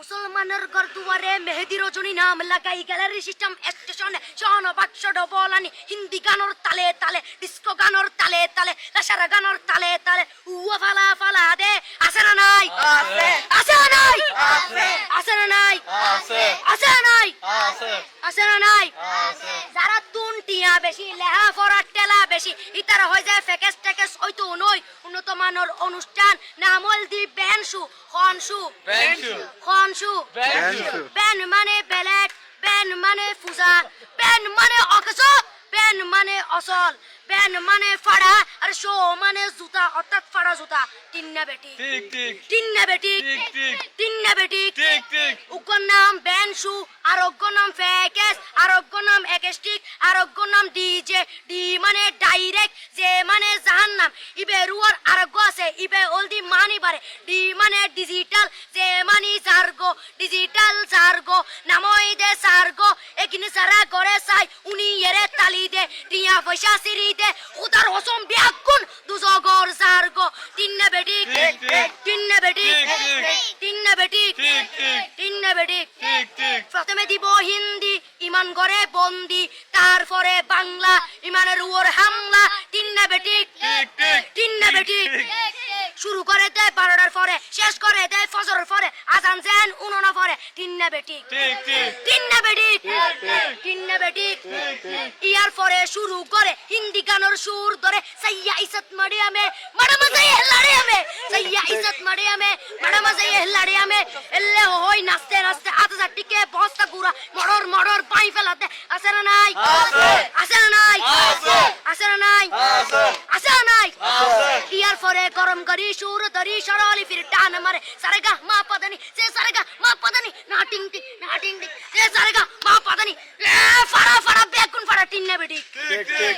মুসলমানের ঘর দুয়ারে মেহেদি রজনী নাম লাগাই গ্যালারি সিস্টেম স্টেশনে শন বাক্স ডবলানি হিন্দি গানর তালে তালে ডিস্কো গানর তালে তালে লাসারা গানর তালে তালে। উয়া ফালা ফালা দে আছে না নাই? আছে। আছে না নাই? আছে। আছে না নাই? আছে। না নাই? আছে। না নাই? যারা তুন টিয়া বেশি লেহা ফরার টেলা বেশি ইতারা হয়ে যায় ফেকেস টেকেস হয়তো নই উন্নত মানের অনুষ্ঠান নামল দি ব্যানসু খনসু বেঞ্চু খনসু বেঞ্চু ব্যান মানে বেলেট ব্যান মানে ফুজা ব্যান মানে অকস ব্যান মানে অসল ব্যান মানে ফাড়া আর শো মানে জুতা অর্থাৎ ফাড়া জুতা তিন্না বেটি ঠিক ঠিক তিন্না বেটি ঠিক, ঠিক। তিন্না বেটি ঠিক ঠিক উগ্র নাম ব্যানসু আরোগ্য নাম ফেকেস আরোগ্য নাম একেস্টিক আরোগ্য নাম ডিজে ডি মানে ডাইরেক্ট যে মানে জাহান্নাম ইবে রুয়ার আরোগ্য আছে ইবে ডি মানে ডিজিটাল যে মানি জার্গো ডিজিটাল জার্গো নামই দে সার্গো এখানে সারা করে চাই উনি এরে তালি দে টিয়া পয়সা সিরি দে উদার হসম বিয়াগুন দুজগর জার্গো তিন্নে বেটি ঠিক, ঠিক। তিন্নে বেটি ঠিক, ঠিক। তিন্নে বেটি ঠিক, ঠিক। তিন্নে বেটি ঠিক ঠিক প্রথমে দিব হিন্দি ইমান করে বন্দি তারপরে বাংলা ইমানের উপর হামলা তিন্না বেটি ঠিক, ঠিক। তিন্না বেটি। শুরু করে দেয় বারোটার পরে শেষ করে দেয় ফজরের পরে। আজান যেন উনোনা পরে তিন্না বেটি ঠিক। ঠিক তিন্না বেটি ঠিক। তিন্না বেটি। ইয়ার পরে শুরু করে হিন্দি গানের সুর ধরে সাইয়া ইসত মারিয়ামে মাডামা যাই হেলাড়িয়ামে সাইয়া ইসত মারিয়ামে মাডামা যাই হেলাড়িয়ামে এল্লে হই নাচতে নাচতে আতে জাটিকে বস্তা গুড়া মড়র মড়র পাই ফেলাতে। আছে না নাই? আছে। আছে না নাই আছে। আছে না নাই আছে। আছে না নাই আছে। ইয়ার পরে গরম করি সুর ধরি সরলি ফির টান মারে সারেগা মা পাদানি সে সারেগা মা পাদানি না টিং টিং না টিং টিং সে সারেগা মা পাদানি এ ফাড়া ফাড়া বেগুন ফাড়া টিন্নে বেটি ঠিক ঠিক